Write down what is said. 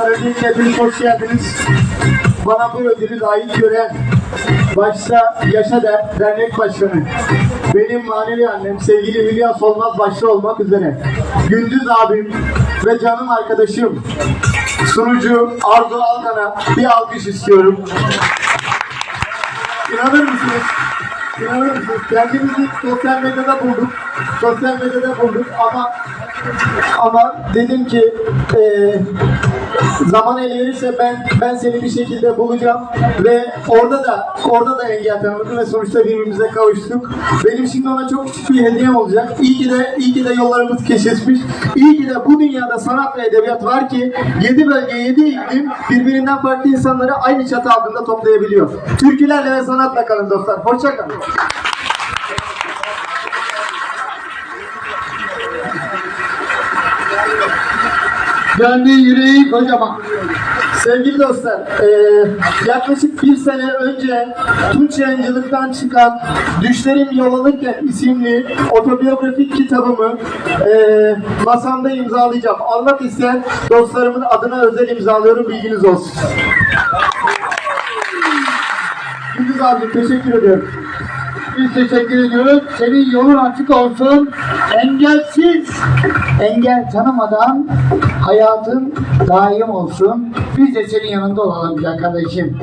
dostlar öncelikle hepiniz hoş geldiniz. Bana bu ödülü layık gören başta Yaşa Der Dernek Başkanı, benim manevi annem sevgili Hülya Solmaz başta olmak üzere, Gündüz abim ve canım arkadaşım, sunucu Arzu Alkan'a bir alkış istiyorum. İnanır mısınız? İnanır mısınız? Kendimizi sosyal medyada bulduk. Sosyal medyada bulduk ama ama dedim ki eee zaman el verirse ben ben seni bir şekilde bulacağım ve orada da orada da engel tanıdık ve sonuçta birbirimize kavuştuk. Benim şimdi ona çok küçük bir hediyem olacak. İyi ki de iyi ki de yollarımız kesişmiş. İyi ki de bu dünyada sanat ve edebiyat var ki 7 bölge 7 iklim birbirinden farklı insanları aynı çatı altında toplayabiliyor. Türkülerle ve sanatla kalın dostlar. Hoşça kalın. Gönlü yüreği kocaman. Sevgili dostlar, eee, yaklaşık bir sene önce Tunç Yayıncılık'tan çıkan Düşlerim Yol isimli otobiyografik kitabımı eee masamda imzalayacağım. Almak isteyen dostlarımın adına özel imzalıyorum, bilginiz olsun. Gündüz abi teşekkür ediyorum. Biz teşekkür ediyoruz. Senin yolun açık olsun. Engelsiz, engel tanımadan hayatın daim olsun. Biz de senin yanında olalım güzel kardeşim.